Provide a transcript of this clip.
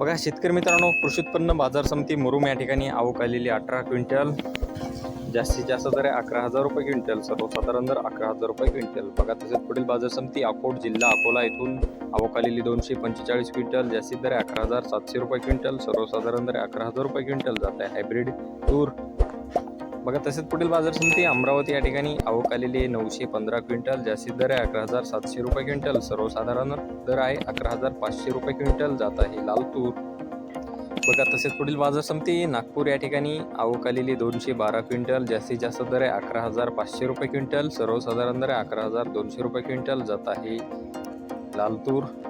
बघा शेतकरी मित्रांनो कृषी उत्पन्न बाजार समिती मुरुम या ठिकाणी आवक आलेली अठरा क्विंटल जास्तीत जास्त दर आहे अकरा हजार रुपये क्विंटल सर्वसाधारण दर अकरा हजार रुपये क्विंटल. बघा तसेच पुढील बाजार समिती अकोट जिल्हा अकोला येथून आवक आलेली दोनशे पंचेचाळीस क्विंटल जास्तीत दर आहे अकरा हजार सातशे रुपये क्विंटल सर्वसाधारण दर अकरा हजार रुपये क्विंटल. जात आहे हायब्रिड तूर बघा तसेच पुढील बाजार समिती अमरावती या ठिकाणी आवक आलेली आहे. नऊशे पंधरा क्विंटल जास्तीत दर आहे अकरा हजार सातशे रुपये क्विंटल. सर्वसाधारण दर आहे अकरा हजार पाचशे रुपये क्विंटल. जात आहे लाल तूर. बघा तसेच पुढील बाजार समिती नागपूर या ठिकाणी आवक आलेली दोनशे बारा क्विंटल जास्तीत जास्त दर आहे अकरा हजार पाचशे रुपये क्विंटल. सर्वसाधारण दर आहे अकरा हजार दोनशे रुपये क्विंटल. जात आहे लाल तूर.